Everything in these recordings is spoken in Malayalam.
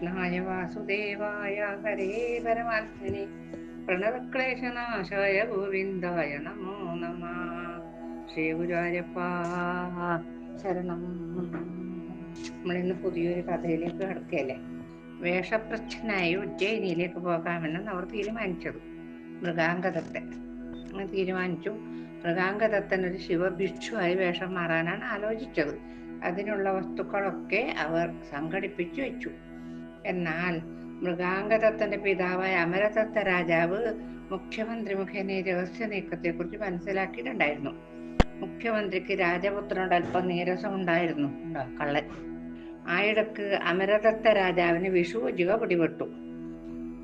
കൃഷ്ണായ വാസുദേവായ ഹരേ പരമാത്മനെ പ്രണവക്ലേശനാശായ ഗോവിന്ദായ നമോ നമ. ശ്രീ ഗുരുവായപ്പ ശരണം. നമ്മളിന്ന് പുതിയൊരു കഥയിലേക്ക് കിടക്കുകയല്ലേ? വേഷപ്രച്ഛനായി ഉജ്ജയിനിയിലേക്ക് പോകാമെന്നാണ് അവർ തീരുമാനിച്ചത്. മൃഗാംഗദത്തൻ. അങ്ങനെ തീരുമാനിച്ചു. മൃഗാംഗതത്തൻ ഒരു ശിവഭിക്ഷുവായി വേഷം മാറാനാണ് ആലോചിച്ചത്. അതിനുള്ള വസ്തുക്കളൊക്കെ അവർ സംഘടിപ്പിച്ചു വെച്ചു. എന്നാൽ മൃഗാംഗതത്തിന്റെ പിതാവായ അമരദത്ത രാജാവ് മുഖ്യമന്ത്രി മുഖേന രഹസ്യ നീക്കത്തെക്കുറിച്ച് മനസ്സിലാക്കിയിട്ടുണ്ടായിരുന്നു. മുഖ്യമന്ത്രിക്ക് രാജപുത്രനോട് അല്പം നീരസം ഉണ്ടായിരുന്നു ഉണ്ടോ കള്ളൻ? ആയിടക്ക് അമരദത്ത രാജാവിന് വിഷുവജിക പിടിപെട്ടു.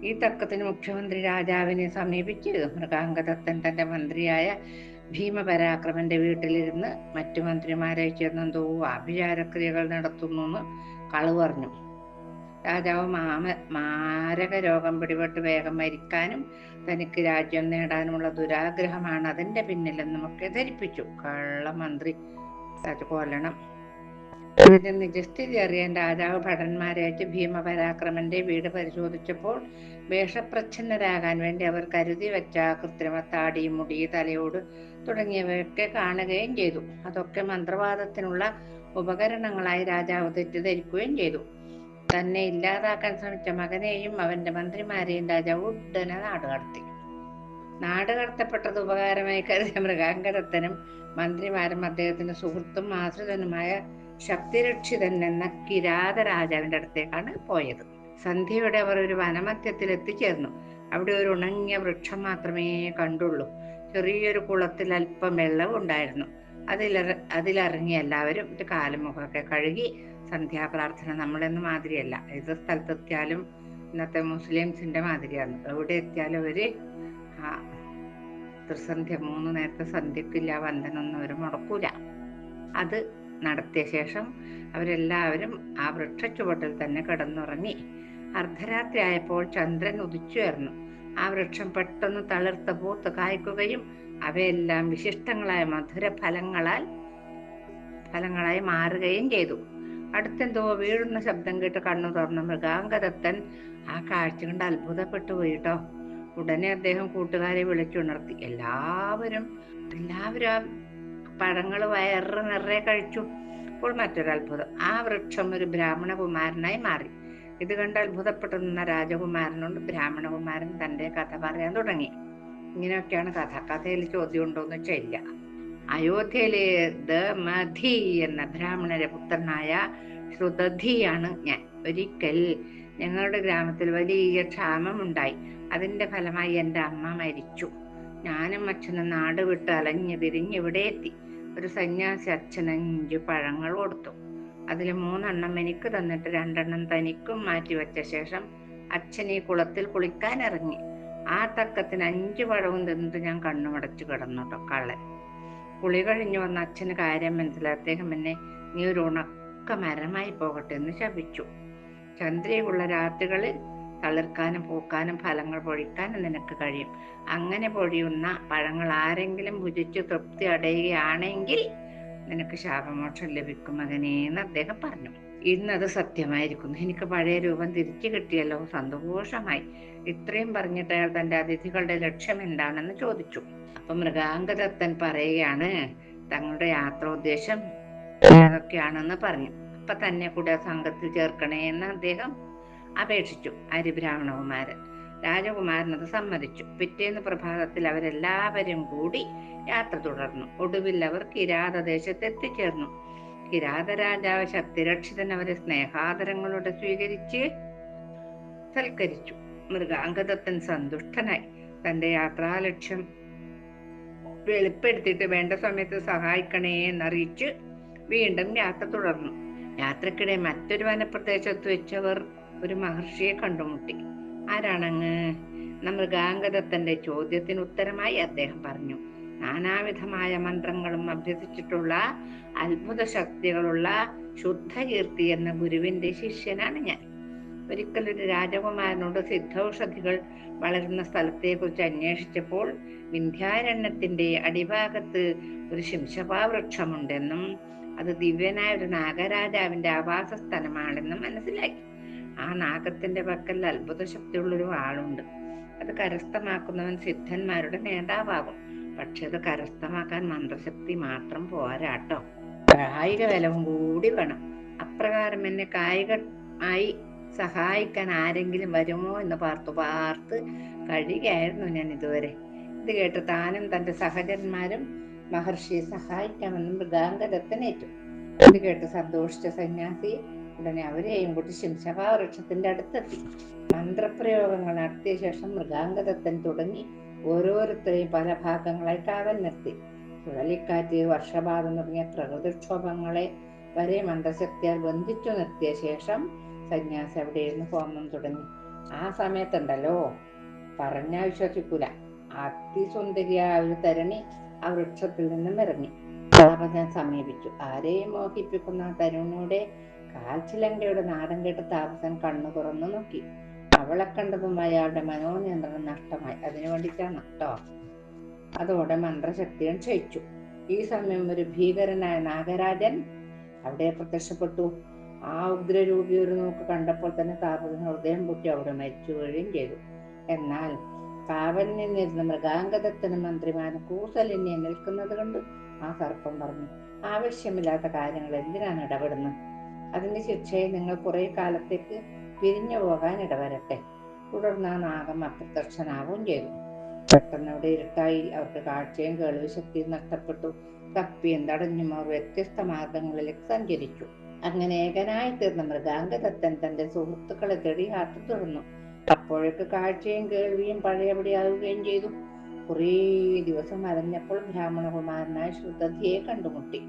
ഈ തക്കത്തിന് മുഖ്യമന്ത്രി രാജാവിനെ സമീപിച്ച് മൃഗാംഗദത്തൻ തന്റെ മന്ത്രിയായ ഭീമപരാക്രമന്റെ വീട്ടിലിരുന്ന് മറ്റു മന്ത്രിമാരെ ചേർന്നെന്തോ ആഭിചാരക്രിയകൾ നടത്തുന്നു എന്ന് കളു പറഞ്ഞു. രാജാവ് മാമ മാരക രോഗം പിടിപെട്ട് വേഗം മരിക്കാനും തനിക്ക് രാജ്യം നേടാനുമുള്ള ദുരാഗ്രഹമാണ് അതിന്റെ പിന്നിലെന്നുമൊക്കെ ധരിപ്പിച്ചു. കള്ളമന്ത്രി കൊല്ലണം. ഇതിന്റെ നിജസ്ഥിതി അറിയാൻ രാജാവ് ഭടന്മാരെ അയച്ച് ഭീമപരാക്രമന്റെ വീട് പരിശോധിച്ചപ്പോൾ വേഷപ്രച്ഛന്നരാകാൻ വേണ്ടി അവർ കരുതി വെച്ച കൃത്രിമ താടി മുടി തലയോട് തുടങ്ങിയവയൊക്കെ കാണുകയും ചെയ്തു. അതൊക്കെ മന്ത്രവാദത്തിനുള്ള ഉപകരണങ്ങളായി രാജാവ് തെറ്റിദ്ധരിക്കുകയും ചെയ്തു. തന്നെ ഇല്ലാതാക്കാൻ ശ്രമിച്ച മകനെയും അവന്റെ മന്ത്രിമാരെയും രാജാവ് ഉടനെ നാടുകടത്തി നാടുകടത്തപ്പെട്ടത് നാട് ഉപകാരമായി കരുതിയ മൃഗാങ്കരത്തനും മന്ത്രിമാരും അദ്ദേഹത്തിന്റെ സുഹൃത്തും ആശ്രിതനുമായ ശക്തിരക്ഷിതൻ എന്ന കിരാത രാജാവിന്റെ അടുത്തേക്കാണ് പോയത്. സന്ധ്യയോടെ അവർ ഒരു വനമധ്യത്തിൽ എത്തിച്ചേർന്നു. അവിടെ ഒരു ഉണങ്ങിയ വൃക്ഷം മാത്രമേ കണ്ടുള്ളൂ. ചെറിയൊരു കുളത്തിൽ അല്പം വെള്ളം ഉണ്ടായിരുന്നു. അതിലിറ അതിലിറങ്ങി എല്ലാവരും ഇത് കാലും കഴുകി സന്ധ്യാപ്രാർത്ഥന നമ്മളെന്ന മാതിരിയല്ല. ഏത് സ്ഥലത്തെത്തിയാലും ഇന്നത്തെ മുസ്ലിംസിന്റെ മാതിരിയാണ്. എവിടെ എത്തിയാലും അവർ ആ ത്രിസന്ധ്യ മൂന്ന് നേരത്തെ സന്ധ്യക്കില്ല വന്ദനൊന്നും അവർ മുടക്കൂല. അത് നടത്തിയ ശേഷം അവരെല്ലാവരും ആ വൃക്ഷച്ചുവട്ടിൽ തന്നെ കിടന്നുറങ്ങി. അർദ്ധരാത്രി ആയപ്പോൾ ചന്ദ്രൻ ഉദിച്ചുയർന്നു ആ വൃക്ഷം പെട്ടെന്ന് തളിർത്ത പൂത്ത് കായ്ക്കുകയും അവയെല്ലാം വിശിഷ്ടങ്ങളായ മധുര ഫലങ്ങളാൽ ഫലങ്ങളായി മാറുകയും ചെയ്തു. അടുത്തെന്തോ വീഴുന്ന ശബ്ദം കേട്ട് കണ്ണു തുറന്ന മൃഗാംഗദത്തൻ ആ കാഴ്ച കണ്ട് അത്ഭുതപ്പെട്ടു പോയിട്ടോ ഉടനെ അദ്ദേഹം കൂട്ടുകാരെ വിളിച്ചുണർത്തി. എല്ലാവരും എല്ലാവരും ആ പഴങ്ങൾ വയറ് നിറയെ കഴിച്ചു. അപ്പോൾ മറ്റൊരു അത്ഭുതം. ആ വൃക്ഷം ഒരു ബ്രാഹ്മണകുമാരനായി മാറി. ഇത് കണ്ട് അത്ഭുതപ്പെട്ടു നിന്ന രാജകുമാരനോട് ബ്രാഹ്മണകുമാരൻ തന്റെ കഥ പറയാൻ തുടങ്ങി. ഇങ്ങനെയൊക്കെയാണ് കഥ കഥയിൽ ചോദ്യം ഉണ്ടോന്ന് വെച്ചില്ല അയോധ്യയിലെ ദമധി എന്ന ബ്രാഹ്മണരെ പുത്രനായ ശ്രുതധിയാണ് ഞാൻ. ഒരിക്കൽ ഞങ്ങളുടെ ഗ്രാമത്തിൽ വലിയ ക്ഷാമം ഉണ്ടായി അതിന്റെ ഫലമായി എന്റെ അമ്മ മരിച്ചു. ഞാനും അച്ഛനും നാട് വിട്ട് അലഞ്ഞു തിരിഞ്ഞ് ഇവിടെ എത്തി. ഒരു സന്യാസി അച്ഛൻ അഞ്ചു പഴങ്ങൾ കൊടുത്തു. അതിൽ മൂന്നെണ്ണം എനിക്ക് തന്നിട്ട് രണ്ടെണ്ണം തനിക്കും മാറ്റി വെച്ച ശേഷം അച്ഛൻ ഈ കുളത്തിൽ കുളിക്കാൻ ഇറങ്ങി. ആ തക്കത്തിന് അഞ്ചു പഴവും തിന്നിട്ട് ഞാൻ കണ്ണുമടച്ചു കിടന്നു കേട്ടോ കള്ളൻ. കുളി കഴിഞ്ഞു വന്ന അച്ഛന് കാര്യം മനസ്സിലായി. അദ്ദേഹം എന്നെ നീ ഒരു ഉണക്ക മരമായി പോകട്ടെ എന്ന് ശപിച്ചു. ചന്ദ്രയുള്ള രാത്രികളിൽ തളിർക്കാനും പൂക്കാനും ഫലങ്ങൾ പൊഴിക്കാനും നിനക്ക് കഴിയും. അങ്ങനെ പൊഴിയുന്ന പഴങ്ങൾ ആരെങ്കിലും ഭുജിച്ച് തൃപ്തി അടയുകയാണെങ്കിൽ നിനക്ക് ശാപമോക്ഷം ലഭിക്കും മകനേ എന്ന് അദ്ദേഹം പറഞ്ഞു. ഇന്നത് സത്യമായിരിക്കുന്നു. എനിക്ക് പഴയ രൂപം തിരിച്ചു കിട്ടിയല്ലോ. സന്തോഷമായി. ഇത്രയും പറഞ്ഞിട്ട് അയാൾ തന്റെ അതിഥികളുടെ ലക്ഷ്യം എന്താണെന്ന് ചോദിച്ചു. അപ്പൊ മൃഗാംഗദത്തൻ പറയുകയാണ് തങ്ങളുടെ യാത്രോദ്ദേശം ഏതൊക്കെയാണെന്ന് പറഞ്ഞു. അപ്പൊ തന്നെ കൂടെ സംഘത്തിൽ ചേർക്കണേ എന്ന് അദ്ദേഹം അപേക്ഷിച്ചു. അരിബ്രാഹ്മണകുമാരൻ രാജകുമാരൻ അത് സമ്മതിച്ചു. പിറ്റേന്ന് പ്രഭാതത്തിൽ അവരെല്ലാവരും കൂടി യാത്ര തുടർന്നു. ഒടുവിൽ അവർ കിരാതദേശത്ത് എത്തിച്ചേർന്നു. കിരാത രാജാവ് ശക്തിരക്ഷിതൻ അവരെ സ്നേഹാദരങ്ങളോടെ സ്വീകരിച്ച് സൽക്കരിച്ചു. മൃഗാംഗദത്തൻ സന്തുഷ്ടനായി. തന്റെ യാത്രാലക്ഷ്യം വെളിപ്പെടുത്തിയിട്ട് വേണ്ട സമയത്ത് സഹായിക്കണേ എന്നറിയിച്ച് വീണ്ടും യാത്ര തുടർന്നു. യാത്രക്കിടെ മറ്റൊരു വനപ്രദേശത്ത് വെച്ചവർ ഒരു മഹർഷിയെ കണ്ടുമുട്ടി. ആരാണങ്ങ്? മൃഗാംഗദത്തന്റെ ചോദ്യത്തിന് ഉത്തരമായി അദ്ദേഹം പറഞ്ഞു. നാനാവിധമായ മന്ത്രങ്ങളും അഭ്യസിച്ചിട്ടുള്ള അത്ഭുത ശക്തികളുള്ള ശുദ്ധകീർത്തി എന്ന ഗുരുവിന്റെ ശിഷ്യനാണ് ഞാൻ. ഒരിക്കൽ ഒരു രാജകുമാരനോട് സിദ്ധൌഷധികൾ വളരുന്ന സ്ഥലത്തെക്കുറിച്ച് അന്വേഷിച്ചപ്പോൾ വിന്ധ്യാരണ്യത്തിന്റെ അടിഭാഗത്ത് ഒരു ശിംശപാവൃക്ഷമുണ്ടെന്നും അത് ദിവ്യനായ ഒരു നാഗരാജാവിന്റെ ആവാസ സ്ഥലമാണെന്നും മനസ്സിലാക്കി. ആ നാഗത്തിന്റെ പക്കൽ അത്ഭുത ശക്തിയുള്ളൊരു ആളുണ്ട്. അത് കരസ്ഥമാക്കുന്നവൻ സിദ്ധന്മാരുടെ നേതാവാകും. പക്ഷെ അത് കരസ്ഥമാക്കാൻ മന്ത്രശക്തി മാത്രം പോരാട്ടോ. കായിക ബലവും കൂടി വേണം. അപ്രകാരം എന്നെ ആയി സഹായിക്കാൻ ആരെങ്കിലും വരുമോ എന്ന് പാർത്തു പാർത്ത് കഴിയുകയായിരുന്നു ഞാൻ ഇതുവരെ. ഇത് കേട്ട് താനും തന്റെ സഹചരന്മാരും മഹർഷിയെ സഹായിക്കാമെന്ന് മൃഗാംഗദത്തനേറ്റു ഇത് കേട്ട് സന്തോഷിച്ച സന്യാസി ഉടനെ അവരെയും കൂട്ടി ശിംശഭാ വൃക്ഷത്തിന്റെ അടുത്തെത്തി. മന്ത്രപ്രയോഗങ്ങൾ നടത്തിയ ശേഷം മൃഗാംഗതത്തൻ തുടങ്ങി. ഓരോരുത്തരെയും പല ഭാഗങ്ങളായി കാവൽ നിർത്തി ചുഴലിക്കാറ്റ് വർഷപാതം തുടങ്ങിയ പ്രകൃതിക്ഷോഭങ്ങളെ വരെ മന്ത്രശക്തിയാൽ ബന്ധിച്ചു നിർത്തിയ ശേഷം സന്യാസി അവിടെ ഇരുന്ന് ഹോമം തുടങ്ങി. ആ സമയത്തുണ്ടല്ലോ പറഞ്ഞാ വിശ്വസിക്കൂല. അതിസുന്ദരിയായ ഒരു തരണി ആ വൃക്ഷത്തിൽ നിന്നും ഇറങ്ങി. താപസൻ സമീപിച്ചു. ആരെയും മോഹിപ്പിക്കുന്ന തരുണിയുടെ കാൽച്ചിലങ്കയുടെ നാദം കേട്ട് താപസൻ കണ്ണു തുറന്നു നോക്കി. അവളെ കണ്ടതും അയാളുടെ മനോനിയന്ത്രണം നഷ്ടമായി. അതിനു വേണ്ടിയിട്ടാണ് കേട്ടോ അതോടെ മന്ത്രശക്തിയും ക്ഷയിച്ചു. ഈ സമയം ഒരു ഭീകരനായ നാഗരാജൻ അവിടെ പ്രത്യക്ഷപ്പെട്ടു. ആ ഉഗ്രരൂപി ഒരു നോക്ക് കണ്ടപ്പോൾ തന്നെ താപതി ഹൃദയം പൊട്ടി അവിടെ മരിച്ചു വീഴുകയും ചെയ്തു. എന്നാൽ കാവലിൽ നിന്നിരുന്ന മൃഗാംഗതത്തിന് മന്ത്രിമാരും കൂസലിനെ നിൽക്കുന്നത് കണ്ട്. ആ സർപ്പം പറഞ്ഞു ആവശ്യമില്ലാത്ത കാര്യങ്ങൾ എന്തിനാണ് ഇടപെടുന്നത്? അതിന്റെ ശിക്ഷയെ നിങ്ങൾ കുറെ കാലത്തേക്ക് പിരിഞ്ഞു പോകാൻ ഇടവരട്ടെ. തുടർന്ന് ആ നാഗം അപ്രത്യക്ഷനാവുകയും ചെയ്തു. പെട്ടെന്ന് അവിടെ ഇരുട്ടായി അവർക്ക് കാഴ്ചയും കേൾവി ശക്തിയും നഷ്ടപ്പെട്ടു. തപ്പിയും തടഞ്ഞും അവർ വ്യത്യസ്ത മാർഗങ്ങളിലേക്ക് സഞ്ചരിച്ചു. അങ്ങനെ ഏകനായി തീർന്ന മൃഗാംഗദത്തൻ തന്റെ സുഹൃത്തുക്കളെ തേടി യാത്ര തുടർന്നു. അപ്പോഴേക്ക് കാഴ്ചയും കേൾവിയും പഴയപടിയാവുകയും ചെയ്തു. കുറേ ദിവസം അറിഞ്ഞപ്പോൾ ബ്രാഹ്മണകുമാരനായ ശ്രുതധിയെ കണ്ടുമുട്ടി.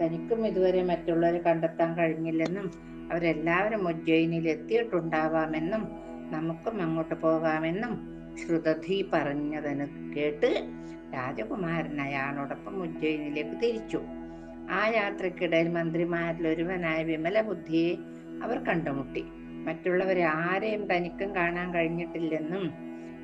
തനിക്കും ഇതുവരെ മറ്റുള്ളവരെ കണ്ടെത്താൻ കഴിഞ്ഞില്ലെന്നും അവരെല്ലാവരും ഉജ്ജയിനിൽ എത്തിയിട്ടുണ്ടാവാമെന്നും നമുക്കും അങ്ങോട്ട് പോകാമെന്നും ശ്രുതധി പറഞ്ഞതിന് കേട്ട് രാജകുമാരൻ അയാളോടൊപ്പം ഉജ്ജയിനിലേക്ക് തിരിച്ചു. ആ യാത്രക്കിടയിൽ മന്ത്രിമാരിൽ ഒരുവനായ വിമല ബുദ്ധിയെ അവർ കണ്ടുമുട്ടി. മറ്റുള്ളവരെ ആരെയും തനിക്കും കാണാൻ കഴിഞ്ഞിട്ടില്ലെന്നും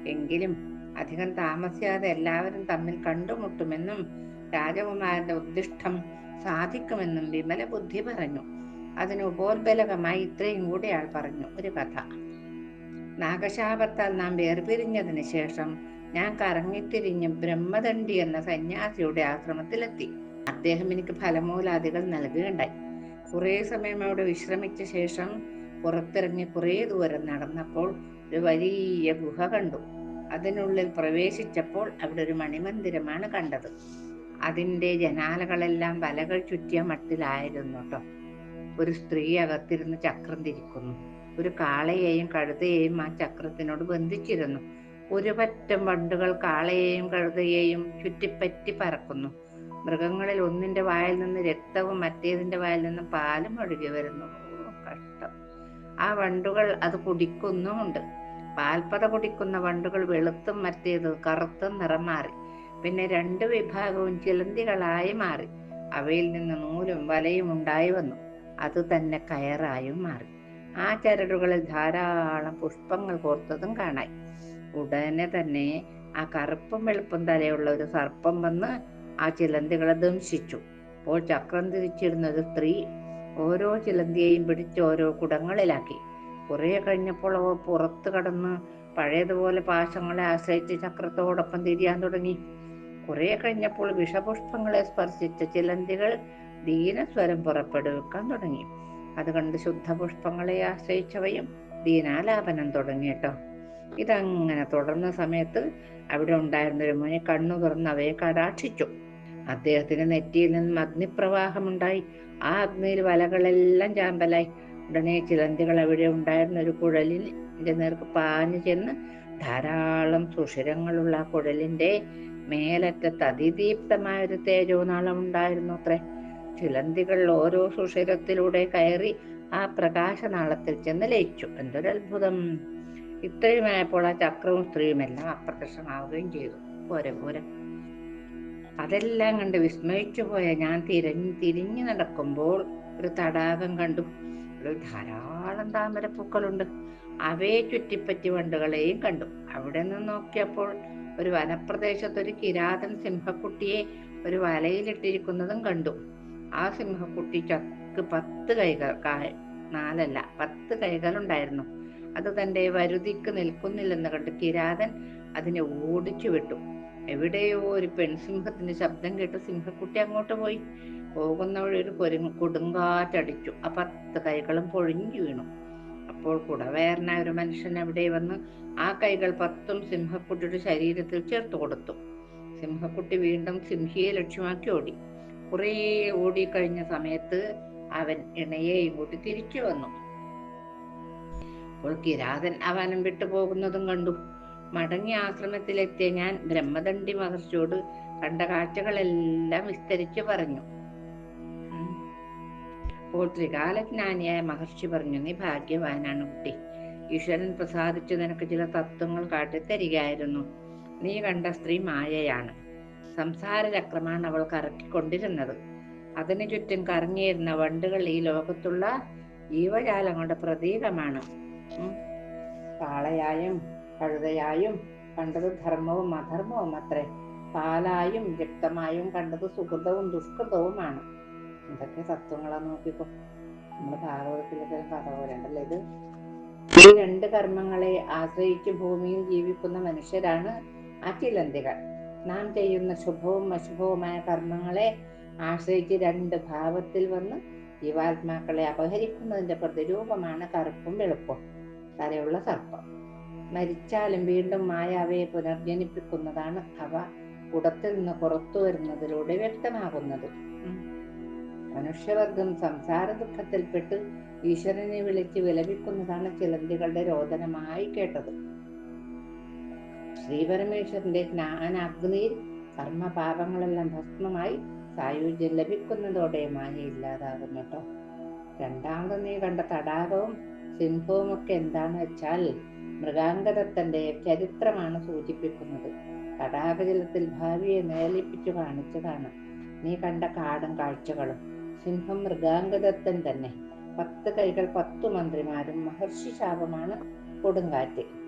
എങ്കിലും അധികം താമസിയാതെ എല്ലാവരും തമ്മിൽ കണ്ടുമുട്ടുമെന്നും രാജകുമാരന്റെ ഉദ്ദിഷ്ടം സാധിക്കുമെന്നും വിമല ബുദ്ധി പറഞ്ഞു. അതിന് ഉപോത്ബലകമായി ഇത്രയും കൂടി ആൾ പറഞ്ഞു. ഒരു കഥ. നാഗശാപത്താൽ നാം വേർപിരിഞ്ഞതിന് ശേഷം ഞാൻ കറങ്ങിത്തിരിഞ്ഞ് ബ്രഹ്മദണ്ഡി എന്ന സന്യാസിയുടെ ആശ്രമത്തിലെത്തി. അദ്ദേഹം എനിക്ക് ഫലമൂലാദികൾ നൽകുകയുണ്ടായി. കുറേ സമയം അവിടെ വിശ്രമിച്ച ശേഷം പുറത്തിറങ്ങി കുറേ ദൂരം നടന്നപ്പോൾ ഒരു വലിയ ഗുഹ കണ്ടു. അതിനുള്ളിൽ പ്രവേശിച്ചപ്പോൾ അവിടെ ഒരു മണിമന്ദിരമാണ് കണ്ടത്. അതിന്റെ ജനാലകളെല്ലാം വലകൾ ചുറ്റിയ മട്ടിലായിരുന്നു കേട്ടോ ഒരു സ്ത്രീ അകത്തിരുന്ന് ചക്രം തിരിക്കുന്നു. ഒരു കാളയെയും കഴുതയെയും ആ ചക്രത്തിനോട് ബന്ധിച്ചിരുന്നു. ഒരു പറ്റം വണ്ടുകൾ കാളയെയും കഴുതയെയും ചുറ്റിപ്പറ്റി പറക്കുന്നു. മൃഗങ്ങളിൽ ഒന്നിന്റെ വായിൽ നിന്ന് രക്തവും മറ്റേതിന്റെ വായിൽ നിന്ന് പാലും ഒഴുകി വരുന്നു. കഷ്ടം. ആ വണ്ടുകൾ അത് കുടിക്കുന്നുമുണ്ട്. പാൽപ്പത കുടിക്കുന്ന വണ്ടുകൾ വെളുത്തും മറ്റേത് കറുത്തും നിറം മാറി. പിന്നെ രണ്ട് വിഭാഗവും ചിലന്തികളായി മാറി. അവയിൽ നിന്ന് നൂലും വലയും ഉണ്ടായി വന്നു. അത് തന്നെ കയറായും മാറി. ആ ചരടുകളിൽ ധാരാളം പുഷ്പങ്ങൾ കോർത്തതും കാണായി. ഉടനെ തന്നെ ആ കറുപ്പും വെളുപ്പും തലയുള്ള ഒരു സർപ്പം വന്ന് ആ ചിലന്തികളെ ദംശിച്ചു. അപ്പോൾ ചക്രം തിരിച്ചിരുന്ന ഒരു സ്ത്രീ ഓരോ ചിലന്തിയെയും പിടിച്ച് ഓരോ കുടങ്ങളിലാക്കി. കുറെ കഴിഞ്ഞപ്പോൾ അവ പുറത്തു കടന്ന് പഴയതുപോലെ പാശങ്ങളെ ആശ്രയിച്ച് ചക്രത്തോടൊപ്പം തിരിയാൻ തുടങ്ങി. കുറെ കഴിഞ്ഞപ്പോൾ വിഷപുഷ്പങ്ങളെ സ്പർശിച്ച ചിലന്തികൾ ദീനസ്വരം പുറപ്പെടുവിക്കാൻ തുടങ്ങി. അതുകൊണ്ട് ശുദ്ധ ശുദ്ധപുഷ്പങ്ങളെ ആശ്രയിച്ചവയും ദീനാലാപനം തുടങ്ങി കേട്ടോ. ഇതങ്ങനെ തുടർന്ന സമയത്ത് അവിടെ ഉണ്ടായിരുന്ന ഒരു മുനി കണ്ണു തുറന്ന് അവയെ കടാക്ഷിച്ചു. അദ്ദേഹത്തിന് നെറ്റിയിൽ നിന്നും അഗ്നിപ്രവാഹമുണ്ടായി ആ അഗ്നിയിൽ വലകളെല്ലാം ചാമ്പലായി. ഉടനെ ചിലന്തികൾ അവിടെ ഉണ്ടായിരുന്ന ഒരു കുഴലിന്റെ നേർക്ക് പാഞ്ഞു ചെന്ന് ധാരാളം സുഷിരങ്ങളുള്ള കുഴലിന്റെ മേലറ്റത്ത് അതിദീപ്തമായ ഒരു തേജോനാളം ഉണ്ടായിരുന്നു അത്രേ ചിലന്തികൾ ഓരോ സുഷിരത്തിലൂടെ കയറി ആ പ്രകാശനാളത്തിൽ ചെന്ന് ലയിച്ചു. എന്തൊരു അത്ഭുതം ഇത്രയുമായപ്പോൾ ആ ചക്രവും സ്ത്രീയും എല്ലാം അപ്രത്യക്ഷമാവുകയും ചെയ്തു. പോരെ പോരെ. അതെല്ലാം കണ്ട് വിസ്മയിച്ചു പോയ ഞാൻ തിരഞ്ഞു തിരിഞ്ഞു നടക്കുമ്പോൾ ഒരു തടാകം കണ്ടു. ഒരു ധാരാളം താമരപ്പൂക്കളുണ്ട്. അവയെ ചുറ്റിപ്പറ്റി വണ്ടുകളെയും കണ്ടു. അവിടെ നിന്ന് നോക്കിയപ്പോൾ ഒരു വനപ്രദേശത്ത് ഒരു കിരാതൻ സിംഹക്കുട്ടിയെ ഒരു വലയിലിട്ടിരിക്കുന്നതും കണ്ടു. ആ സിംഹക്കുട്ടി ചക്ക് പത്ത് കൈകൾ നാലല്ല പത്ത് കൈകളുണ്ടായിരുന്നു. അത് തന്റെ വരുതിക്ക് നിൽക്കുന്നില്ലെന്ന് കണ്ട് കിരാതൻ അതിനെ ഓടിച്ചു വിട്ടു. എവിടെയോ ഒരു പെൺസിംഹത്തിന്റെ ശബ്ദം കേട്ട് സിംഹക്കുട്ടി അങ്ങോട്ട് പോയി. പോകുന്ന വഴി ഒരു കൊരു കൊടുങ്കാറ്റടിച്ചു. ആ പത്ത് കൈകളും പൊഴിഞ്ഞു വീണു. അപ്പോൾ കുടവേറിന ഒരു മനുഷ്യൻ അവിടെ വന്ന് ആ കൈകൾ പത്തും സിംഹക്കുട്ടിയുടെ ശരീരത്തിൽ ചേർത്ത് കൊടുത്തു. സിംഹക്കുട്ടി വീണ്ടും സിംഹിയെ ലക്ഷ്യമാക്കി ഓടി. കുറേ ഓടിക്കഴിഞ്ഞ സമയത്ത് അവൻ ഇണയെ ഇങ്ങോട്ട് തിരിച്ചു വന്നു. അപ്പോൾ കിരാതൻ അവനം വിട്ടു പോകുന്നതും കണ്ടു. മടങ്ങി ആശ്രമത്തിലെത്തിയ ഞാൻ ബ്രഹ്മദണ്ഡി മഹർഷിയോട് കണ്ട കാഴ്ചകളെല്ലാം വിസ്തരിച്ചു പറഞ്ഞു. അപ്പോൾ ത്രികാലജ്ഞാനിയായ മഹർഷി പറഞ്ഞു നീ ഭാഗ്യവാനാണ് കുട്ടി. ഈശ്വരൻ പ്രസാദിച്ചു നിനക്ക് ചില തത്വങ്ങൾ കാട്ടിത്തരികയായിരുന്നു. നീ കണ്ട സ്ത്രീ മായയാണ്. സംസാര ചക്രമാണ് അവൾ കറക്കിക്കൊണ്ടിരുന്നത്. അതിനു ചുറ്റും കറങ്ങിയിരുന്ന വണ്ടുകൾ ഈ ലോകത്തുള്ള ജീവജാലങ്ങളുടെ പ്രതീകമാണ്. പാളയായും കഴുതയായും കണ്ടത് ധർമ്മവും അധർമ്മവും അത്രേ. പാലായും രക്തമായും കണ്ടത് സുഹൃതവും ദുഷ്കൃതവുമാണ്. ഇതൊക്കെ തത്വങ്ങളാ നോക്കിക്കോ. നമ്മുടെ ഭാഗവതത്തിലൊക്കെ കഥ പോലെ ഇത്? ഈ രണ്ട് കർമ്മങ്ങളെ ആശ്രയിച്ച് ഭൂമിയിൽ ജീവിക്കുന്ന മനുഷ്യരാണ് ആ ചിലന്തികൾ നാം ചെയ്യുന്ന ശുഭവും അശുഭവുമായ കർമ്മങ്ങളെ ആശ്രയിച്ച് രണ്ട് ഭാവത്തിൽ വന്ന് ജീവാത്മാക്കളെ അപഹരിക്കുന്നതിന്റെ പ്രതിരൂപമാണ് കറുപ്പും വെളുപ്പും. തലയുള്ള സർപ്പം. മരിച്ചാലും വീണ്ടും മായ അവയെ പുനർജനിപ്പിക്കുന്നതാണ് അവ കുടത്തിൽ നിന്ന് പുറത്തു വരുന്നതിലൂടെ വ്യക്തമാകുന്നത്. മനുഷ്യവർഗം സംസാര ദുഃഖത്തിൽപ്പെട്ട് ഈശ്വരനെ വിളിച്ച് വിലപിക്കുന്നതാണ് ചിലന്തികളുടെ രോദനമായി കേട്ടത്. ശ്രീപരമേശ്വരന്റെ ജ്ഞാനാഗ്നിയിൽ കർമ്മപാപങ്ങളെല്ലാം ഭസ്മമായി സായുജ്യം ലഭിക്കുന്നതോടെ മായ ഇല്ലാതാകുന്നു കേട്ടോ. രണ്ടാമത് നീ കണ്ട തടാകവും സിംഹവും ഒക്കെ എന്താന്ന് വെച്ചാൽ മൃഗാംഗദത്തന്റെ ചരിത്രമാണ് സൂചിപ്പിക്കുന്നത്. തടാകജലത്തിൽ ഭാവിയെ മേലിപ്പിച്ചു കാണിച്ചതാണ്. നീ കണ്ട കാടും കാഴ്ചകളും സിംഹം മൃഗാംഗതത്തൻ തന്നെ. പത്ത് കൈകൾ പത്തു മന്ത്രിമാരും മഹർഷി ശാപമാണ് കൊടുങ്കാറ്റ്.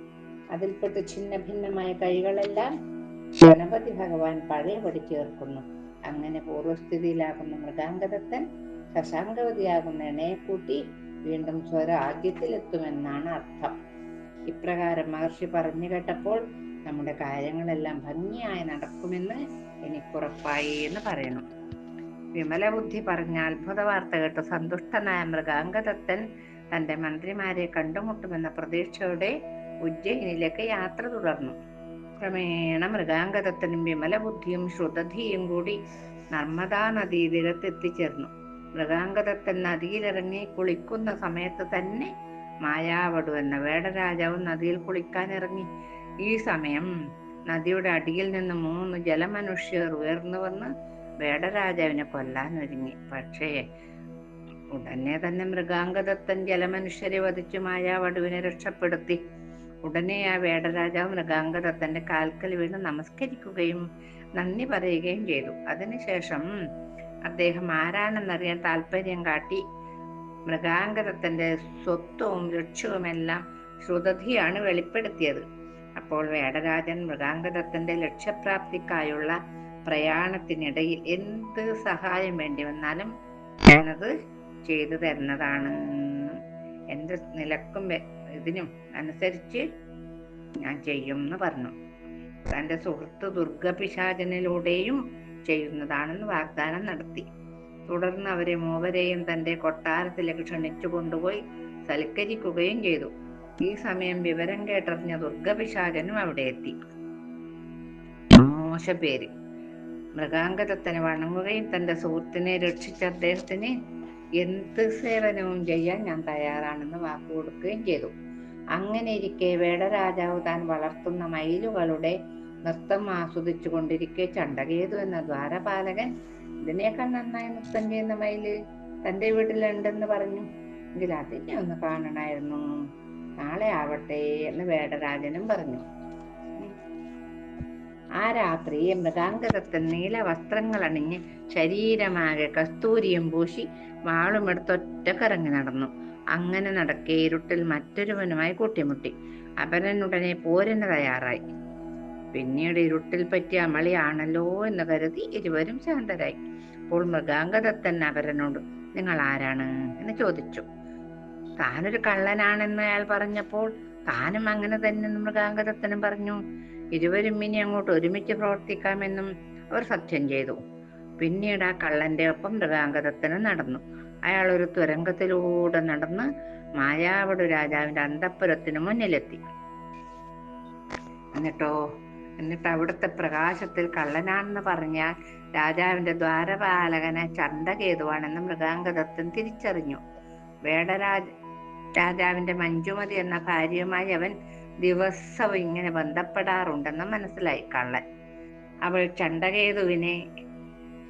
അതിൽപ്പെട്ട് ഛിന്ന ഭിന്നമായ കൈകളെല്ലാം ഗണപതി ഭഗവാൻ പഴയപടി ചേർക്കുന്നു. അങ്ങനെ പൂർവസ്ഥിതിയിലാകുന്ന മൃഗാംഗതത്തൻ ശശാങ്കവതിയാകുന്ന ഇണയെ കൂട്ടി വീണ്ടും സ്വരാഗ്യത്തിലെത്തുമെന്നാണ് അർത്ഥം. ഇപ്രകാരം മഹർഷി പറഞ്ഞു കേട്ടപ്പോൾ നമ്മുടെ കാര്യങ്ങളെല്ലാം ഭംഗിയായി നടക്കുമെന്ന് എനിക്കുറപ്പായി എന്ന് പറയണം. വിമല ബുദ്ധി പറഞ്ഞ അത്ഭുത വാർത്ത കേട്ട് സന്തുഷ്ടനായ മൃഗാംഗതത്തൻ തന്റെ മന്ത്രിമാരെ കണ്ടുമുട്ടുമെന്ന പ്രതീക്ഷയോടെ ഉജ്ജയിനിലേക്ക് യാത്ര തുടർന്നു. ക്രമേണ മൃഗാംഗദത്തനും വിമല ബുദ്ധിയും ശ്രുതധിയും കൂടി നർമ്മദാ നദീ തീരത്തെത്തിച്ചേർന്നു. മൃഗാംഗതത്തൻ നദിയിലിറങ്ങി കുളിക്കുന്ന സമയത്ത് തന്നെ മായാവടു എന്ന വേടരാജാവ് നദിയിൽ കുളിക്കാൻ ഇറങ്ങി ഈ സമയം നദിയുടെ അടിയിൽ നിന്ന് മൂന്ന് ജലമനുഷ്യർ ഉയർന്നു വന്ന് വേടരാജാവിനെ കൊല്ലാൻ ഒരുങ്ങി. പക്ഷേ ഉടനെ തന്നെ മൃഗാംഗദത്തൻ ജലമനുഷ്യരെ വധിച്ചു മായാവടുവിനെ രക്ഷപ്പെടുത്തി. ഉടനെ ആ വേടരാജാവ് മൃഗാംഗദത്തന്റെ കാൽക്കൽ വീണ് നമസ്കരിക്കുകയും നന്ദി പറയുകയും ചെയ്തു. അതിനുശേഷം അദ്ദേഹം ആരാണെന്നറിയാൻ താല്പര്യം കാട്ടി മൃഗാംഗദത്തന്റെ സ്വത്വവും ലക്ഷ്യവുമെല്ലാം ശ്രുതധിയാണ് വെളിപ്പെടുത്തിയത്. അപ്പോൾ വേടരാജൻ മൃഗാംഗദത്തന്റെ ലക്ഷ്യപ്രാപ്തിക്കായുള്ള പ്രയാണത്തിനിടയിൽ എന്ത് സഹായം വേണ്ടി വന്നാലും ചെയ്തു തരുന്നതാണ്. എന്ത് നിലക്കും ഇതിനും അനുസരിച്ച് ഞാൻ ചെയ്യും എന്ന് പറഞ്ഞു. തന്റെ സുഹൃത്ത് ദുർഗപിശാചനിലൂടെയും ചെയ്യുന്നതാണെന്ന് വാഗ്ദാനം നടത്തി. തുടർന്ന് അവരെ മൂവരെയും തന്റെ കൊട്ടാരത്തിലേക്ക് ക്ഷണിച്ചു കൊണ്ടുപോയി സൽക്കരിക്കുകയും ചെയ്തു. ഈ സമയം വിവരം കേട്ടറിഞ്ഞ ദുർഗപിശാചനും അവിടെ എത്തി. മോശ പേര് മൃഗാംഗദത്തനെ വണങ്ങുകയും തന്റെ സുഹൃത്തിനെ രക്ഷിച്ച അദ്ദേഹത്തിന് എന്ത് സേവനവും ചെയ്യാൻ ഞാൻ തയ്യാറാണെന്ന് വാക്കുകൊടുക്കുകയും ചെയ്തു. അങ്ങനെ ഇരിക്കെ വേടരാജാവ് താൻ വളർത്തുന്ന മയിലുകളുടെ നൃത്തം ആസ്വദിച്ചു കൊണ്ടിരിക്കെ ചണ്ടകേതു എന്ന ദ്വാരപാലകൻ ഇതിനേക്കാൾ നന്നായി നൃത്തം ചെയ്യുന്ന മയിൽ തന്റെ വീട്ടിലുണ്ടെന്ന് പറഞ്ഞു. എങ്കിൽ അതിനെ ഒന്ന് കാണണമായിരുന്നു നാളെ ആവട്ടെ എന്ന് വേടരാജനും പറഞ്ഞു. ആ രാത്രി വസ്ത്രങ്ങൾ അണിഞ്ഞ് ശരീരമാകെ കസ്തൂരിയും പൂശി വാളുമെടുത്തൊറ്റ കറങ്ങി നടന്നു. അങ്ങനെ നടക്കെ ഇരുട്ടിൽ മറ്റൊരുവനുമായി കൂട്ടിമുട്ടി. അപരൻ പോരന് തയ്യാറായി. പിന്നീട് ഇരുട്ടിൽ പറ്റിയ അമളിയാണല്ലോ എന്ന് കരുതി ഇരുവരും ശാന്തരായി. അപ്പോൾ മൃഗാംഗതത്തൻ അപരനോട് നിങ്ങൾ ആരാണ്? എന്ന് ചോദിച്ചു. താനൊരു കള്ളനാണെന്ന് അയാൾ പറഞ്ഞപ്പോൾ താനും അങ്ങനെ തന്നെ മൃഗാംഗതത്തനും പറഞ്ഞു. ഇരുവരും ഇനി അങ്ങോട്ട് ഒരുമിച്ച് പ്രവർത്തിക്കാമെന്നും അവർ സത്യം ചെയ്തു. പിന്നീട് ആ കള്ളന്റെ ഒപ്പം മൃഗാംഗതത്തിന് നടന്നു. അയാൾ ഒരു തുരങ്കത്തിലൂടെ നടന്ന് മായാവട രാജാവിന്റെ അന്തപ്പുരത്തിന് മുന്നിലെത്തി. എന്നിട്ടോ? എന്നിട്ട് അവിടുത്തെ പ്രകാശത്തിൽ കള്ളനാണെന്ന് പറഞ്ഞാൽ രാജാവിന്റെ ദ്വാരപാലകനെ ചണ്ടകേതുവാണെന്ന് മൃഗാംഗദത്തൻ തിരിച്ചറിഞ്ഞു. വേടരാജ രാജാവിന്റെ മഞ്ജുമതി എന്ന ഭാര്യയുമായി അവൻ ദിവസവും ഇങ്ങനെ ബന്ധപ്പെടാറുണ്ടെന്ന് മനസ്സിലായി കള്ളൻ. അവൾ ചണ്ടകേതുവിനെ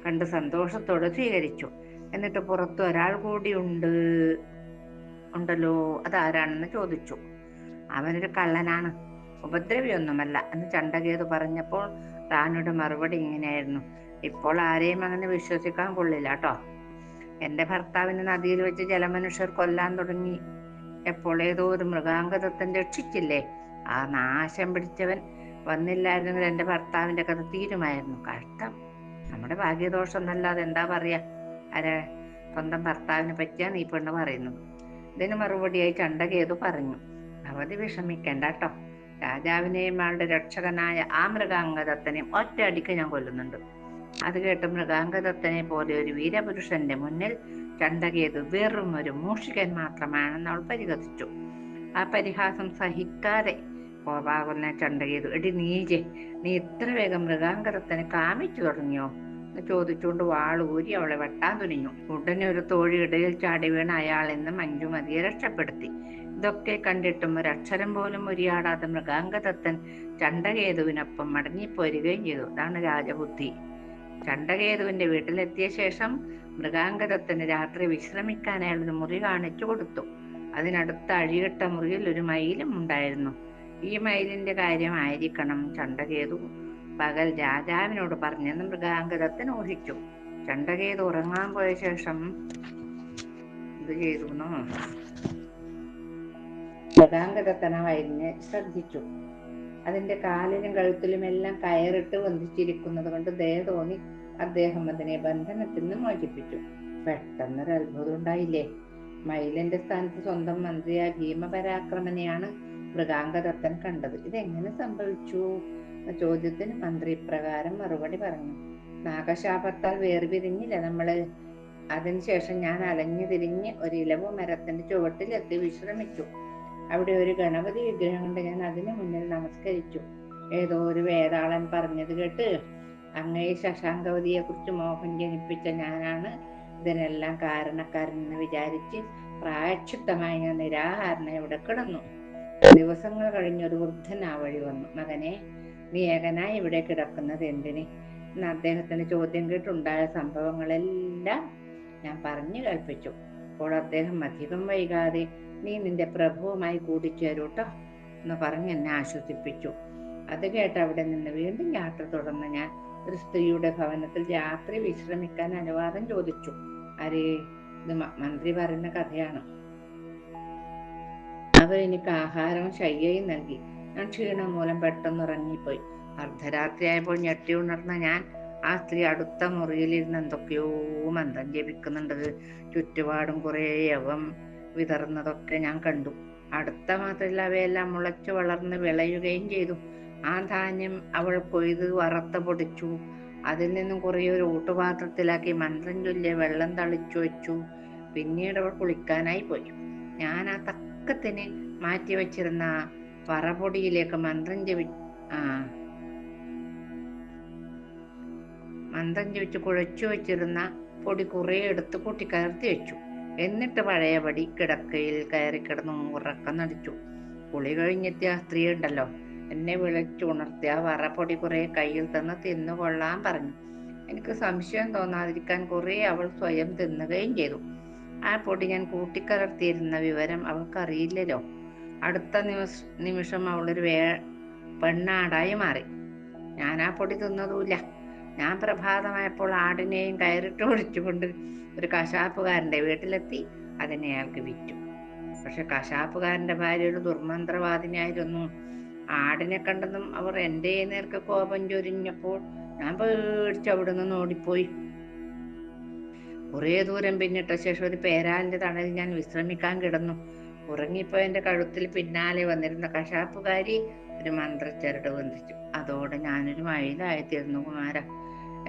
കണ്ട് സന്തോഷത്തോടെ സ്വീകരിച്ചു. എന്നിട്ട് പുറത്ത് ഒരാൾ കൂടി ഉണ്ട്. ഉണ്ടല്ലോ അതാരാണെന്ന് ചോദിച്ചു. അവനൊരു കള്ളനാണ്. ഉപദ്രവിയൊന്നുമല്ല എന്ന് ചണ്ടകേതു പറഞ്ഞപ്പോൾ റാണിയുടെ മറുപടി ഇങ്ങനെയായിരുന്നു. ഇപ്പോൾ ആരെയും അങ്ങനെ വിശ്വസിക്കാൻ കൊള്ളില്ല കേട്ടോ. എന്റെ ഭർത്താവിന് നദിയിൽ വെച്ച് ജലമനുഷ്യർ കൊല്ലാൻ തുടങ്ങി. എപ്പോൾ ഏതോ ഒരു മൃഗാംഗതത്വം രക്ഷിച്ചില്ലേ? ആ നാശം പിടിച്ചവൻ വന്നില്ലായിരുന്നെങ്കിൽ എന്റെ ഭർത്താവിന്റെ കഥ തീരുമായിരുന്നു. കഷ്ടം. നമ്മുടെ ഭാഗ്യദോഷം എന്നല്ലാതെ എന്താ പറയാ? ആരെ? സ്വന്തം ഭർത്താവിനെ പറ്റിയാണ് ഈ പെണ്ണ് പറയുന്നത്. ഇതിന് മറുപടിയായി ചണ്ടകേതു പറഞ്ഞു. ഭവതി വിഷമിക്കേണ്ട കേട്ടോ. രാജാവിനെയും ആളുടെ രക്ഷകനായ ആ മൃഗാംഗദത്തനെയും ഒറ്റയടിക്ക് ഞാൻ കൊല്ലുന്നുണ്ട്. അത് കേട്ട് മൃഗാംഗദത്തനെ പോലെ ഒരു വീരപുരുഷന്റെ മുന്നിൽ ചണ്ടകേതു വെറും ഒരു മൂഷികൻ മാത്രമാണെന്ന് അവൾ പരിഹസിച്ചു. ആ പരിഹാസം സഹിക്കാതെ കോപാകുന്ന ചണ്ടകേതു എടി നീജെ നീ ഇത്ര വേഗം മൃഗാങ്കരത്തിന് കാമിച്ചു തുടങ്ങിയോ? എന്ന് ചോദിച്ചുകൊണ്ട് വാളൂരി അവളെ വെട്ടാൻ തുനിഞ്ഞു. ഉടനെ ഒരു തോഴി ഇടയിൽ ചാടി വീണ അയാൾ എന്ന് മഞ്ജുമതിയെ രക്ഷപ്പെടുത്തി. ഇതൊക്കെ കണ്ടിട്ടും ഒരക്ഷരം പോലും ഉരിയാടാതെ മൃഗാങ്കതത്തൻ ചണ്ടകേതുവിനൊപ്പം മടങ്ങിപ്പോരുകയും ചെയ്തു. അതാണ് രാജബുദ്ധി. ചണ്ടകേതുവിന്റെ വീട്ടിലെത്തിയ ശേഷം മൃഗാംഗദത്തിന് രാത്രി വിശ്രമിക്കാൻ അയാൾ ഒരു മുറി കാണിച്ചു കൊടുത്തു. അതിനടുത്ത അഴികെട്ട മുറിയിൽ ഒരു മയിലും ഉണ്ടായിരുന്നു. ഈ മയിലിന്റെ കാര്യമായിരിക്കണം ചണ്ടകേതു. പകൽ രാജാവിനോട് പറഞ്ഞെന്ന് മൃഗാംഗദത്തിന് ഊഹിച്ചു. ചണ്ടകേതു ഉറങ്ങാൻ പോയ ശേഷം ഇത് ചെയ്തു മൃഗാംഗദത്തന വയലിനെ ശ്രദ്ധിച്ചു. അതിന്റെ കാലിലും കഴുത്തിലും എല്ലാം കയറിട്ട് ബന്ധിച്ചിരിക്കുന്നത് കൊണ്ട് ദയ തോന്നി. അദ്ദേഹം അതിനെ ബന്ധനത്തിൽ നിന്ന് മോചിപ്പിച്ചു. പെട്ടെന്നൊരു അത്ഭുതം ഉണ്ടായില്ലേ മയിലിന്റെ സ്ഥാനത്ത് സ്വന്തം മന്ത്രിയായ ഭീമപരാക്രമനെയാണ് മൃഗാംഗദത്തൻ കണ്ടത്. ഇതെങ്ങനെ സംഭവിച്ചു? ചോദ്യത്തിന് മന്ത്രി ഇപ്രകാരം മറുപടി പറഞ്ഞു. നാഗശാപത്താൽ വേർപിരിഞ്ഞില്ല നമ്മൾ? അതിനുശേഷം ഞാൻ അലഞ്ഞു തിരിഞ്ഞ് ഒരു ഇലവു മരത്തിന്റെ ചുവട്ടിലെത്തി വിശ്രമിച്ചു. അവിടെ ഒരു ഗണപതി വിഗ്രഹം ഞാൻ അതിനു മുന്നിൽ നമസ്കരിച്ചു. ഏതോ ഒരു വേതാളൻ പറഞ്ഞത് കേട്ട് അങ്ങേ ശശാങ്കവതിയെ കുറിച്ച് മോഹം ജനിപ്പിച്ച ഞാനാണ് ഇതിനെല്ലാം കാരണക്കാരെന്ന് വിചാരിച്ച് പ്രായക്ഷിപ്തമായി ഞാൻ നിരാഹാരണ ഇവിടെ കിടന്നു. ദിവസങ്ങൾ കഴിഞ്ഞൊരു വൃദ്ധൻ ആ വഴി വന്നു. മകനെ നീ ഏകനായി ഇവിടെ കിടക്കുന്നത് എന്തിന്? എന്ന് അദ്ദേഹത്തിന്റെ ചോദ്യം കേട്ടുണ്ടായ സംഭവങ്ങളെല്ലാം ഞാൻ പറഞ്ഞു കേൾപ്പിച്ചു. അപ്പോൾ അദ്ദേഹം അധികം വൈകാതെ നീ നിന്റെ പ്രഭുവുമായി കൂടിച്ചേരൂട്ടോ എന്ന് പറഞ്ഞ് എന്നെ ആശ്വസിപ്പിച്ചു. അത് കേട്ട് അവിടെ നിന്ന് വീണ്ടും യാത്ര തുടർന്ന് ഞാൻ ഒരു സ്ത്രീയുടെ ഭവനത്തിൽ രാത്രി വിശ്രമിക്കാൻ അനുവാദം ചോദിച്ചു. അരേ ഇത് മന്ത്രി പറയുന്ന കഥയാണ്. അവർ എനിക്ക് ആഹാരവും ശയ്യയും നൽകി. ഞാൻ ക്ഷീണം മൂലം പെട്ടെന്ന് ഉറങ്ങിപ്പോയി അർദ്ധരാത്രിയായപ്പോൾ ഞെട്ടി ഉണർന്ന ഞാൻ ആ സ്ത്രീ അടുത്ത മുറിയിലിരുന്ന് എന്തൊക്കെയോ മന്ത്രം ജപിക്കുന്നുണ്ട്. ചുറ്റുപാടും കുറേ യവം വിതറുന്നതൊക്കെ ഞാൻ കണ്ടു. അടുത്ത മാത്രമല്ല അവയെല്ലാം മുളച്ചു വളർന്ന് വിളയുകയും ചെയ്തു. ആ ധാന്യം അവൾ കൊയ്ത് വറുത്ത് പൊടിച്ചു. അതിൽ നിന്നും കുറേ ഒരു ഊട്ടുപാത്രത്തിലാക്കി മന്ത്രം ചൊല്ലിയ വെള്ളം തളിച്ചു വെച്ചു. പിന്നീട് അവൾ കുളിക്കാനായി പോയി. ഞാൻ ആ തക്കത്തിന് മാറ്റി വെച്ചിരുന്ന വറപൊടിയിലേക്ക് മന്ത്രം ജപി ആ മന്ത്രം ജപിച്ച് കുഴച്ചു വെച്ചിരുന്ന പൊടി കുറേ എടുത്ത് കൂട്ടിക്കയർത്തി വെച്ചു. എന്നിട്ട് പഴയപടി കിടക്കയിൽ കയറി കിടന്നു ഉറക്കം നടിച്ചു. കുളി കഴിഞ്ഞെത്തിയ സ്ത്രീ ഉണ്ടല്ലോ. എന്നെ വിളിച്ചുണർത്തി ആ വറപ്പൊടി കുറെ കയ്യിൽ തന്ന് തിന്നുകൊള്ളാൻ പറഞ്ഞു. എനിക്ക് സംശയം തോന്നാതിരിക്കാൻ കുറെ അവൾ സ്വയം തിന്നുകയും ചെയ്തു. ആ പൊടി ഞാൻ കൂട്ടിക്കലർത്തിയിരുന്ന വിവരം അവൾക്കറിയില്ലല്ലോ. അടുത്ത നിമിഷ നിമിഷം അവളൊരു വേ പെണ്ണാടായി മാറി. ഞാൻ ആ പൊടി തിന്നതുമില്ല. ഞാൻ പ്രഭാതമായപ്പോൾ ആടിനെയും കയറിട്ട് ഓടിച്ചുകൊണ്ട് ഒരു കശാപ്പുകാരന്റെ വീട്ടിലെത്തി. അതിനെ അയാൾക്ക് വിറ്റു. പക്ഷെ കശാപ്പുകാരന്റെ ഭാര്യ ഒരു ദുർമന്ത്രവാദിനിയായിരുന്നു ആടിനെ കണ്ടതും അവർ എന്റെ നേർക്ക് കോപം ചൊരിഞ്ഞപ്പോൾ ഞാൻ പേടിച്ച് അവിടെ നിന്ന് ഓടിപ്പോയി കുറേ ദൂരം പിന്നിട്ട ശേഷം ഒരു പേരാലിന്റെ തണലിൽ ഞാൻ വിശ്രമിക്കാൻ കിടന്നു. ഉറങ്ങിപ്പോയന്റെ കഴുത്തിൽ പിന്നാലെ വന്നിരുന്ന കശാപ്പുകാരി ഒരു മന്ത്രച്ചരട് വന്ദിച്ചു. അതോടെ ഞാനൊരു മയിലായിത്തീർന്നു കുമാര.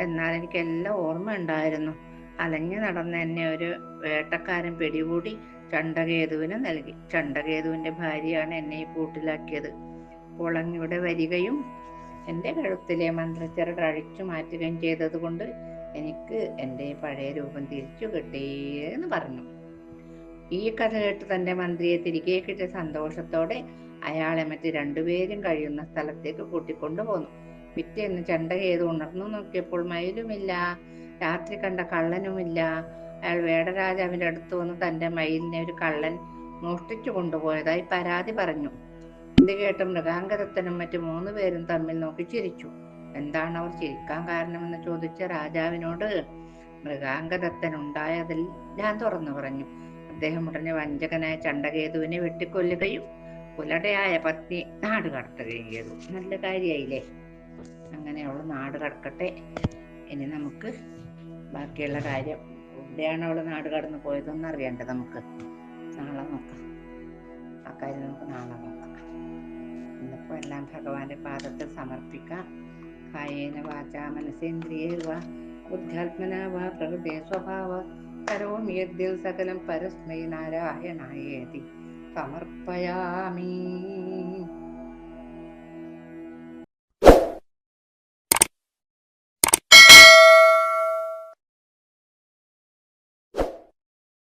എന്നാൽ എനിക്ക് എല്ലാം ഓർമ്മ ഉണ്ടായിരുന്നു അലഞ്ഞു നടന്ന എന്നെ ഒരു വേട്ടക്കാരൻ പിടികൂടി ചണ്ടകേതുവിന് നൽകി. ചണ്ടകേതുവിന്റെ ഭാര്യയാണ് എന്നെ ഈ കൂട്ടിലാക്കിയത്. അങ്ങയുടെ വരികയും എന്റെ കഴുത്തിലെ മന്ത്രച്ചരട് അഴിച്ചു മാറ്റുകയും ചെയ്തതുകൊണ്ട് എനിക്ക് എന്റെ പഴയ രൂപം തിരിച്ചു കിട്ടിയെന്ന് പറഞ്ഞു. ഈ കഥ കേട്ട് തന്റെ മന്ത്രിയെ തിരികെ കിട്ടിയ സന്തോഷത്തോടെ അയാളെ മറ്റ് രണ്ടുപേരും കഴിയുന്ന സ്ഥലത്തേക്ക് കൂട്ടിക്കൊണ്ടു പോന്നു. പിറ്റേന്ന് ചെയ്ത് ഉണർന്നു നോക്കിയപ്പോൾ മയിലുമില്ല രാത്രി കണ്ട കള്ളനുമില്ല. അയാൾ വേടരാജാവിന്റെ അടുത്ത് വന്ന് തന്റെ മയിലിനെ ഒരു കള്ളൻ മോഷ്ടിച്ചു കൊണ്ടുപോയതായി പരാതി പറഞ്ഞു. ഇത് കേട്ട മൃഗാംഗദത്തനും മറ്റു മൂന്ന് പേരും തമ്മിൽ നോക്കി ചിരിച്ചു. എന്താണ് അവർ ചിരിക്കാൻ കാരണമെന്ന് ചോദിച്ച രാജാവിനോട് മൃഗാംഗദത്തൻ ഉണ്ടായതിൽ ഞാൻ തുറന്നു പറഞ്ഞു. അദ്ദേഹം ഉടനെ വഞ്ചകനായ ചണ്ടകേതുവിനെ വെട്ടിക്കൊല്ലുകയും പുലടയായ പത്നി നാട് കടത്തുകയും ചെയ്തു. നല്ല കാര്യമായില്ലേ? അങ്ങനെ അവൾ നാട് കടക്കട്ടെ. ഇനി നമുക്ക് ബാക്കിയുള്ള കാര്യം. എവിടെയാണ് അവൾ നാട് കടന്നു പോയതെന്ന് അറിയണ്ടേ നമുക്ക്? നാളെ നോക്കാം. ആ കാര്യം നമുക്ക് നാളെ നോക്കാം. ഇന്നിപ്പോൾ എല്ലാം ഭഗവാന്റെ പാദത്തിൽ സമർപ്പിക്കാം കായേന വാച മനസേന്ദ്രിയേർവ ബുദ്ധ്യാത്മന വാ സ്വഭാവ കരോമി യദ്ദിൽ സകലം പരസ്മൈ നാരായണായേതി. സമർപ്പയാമി.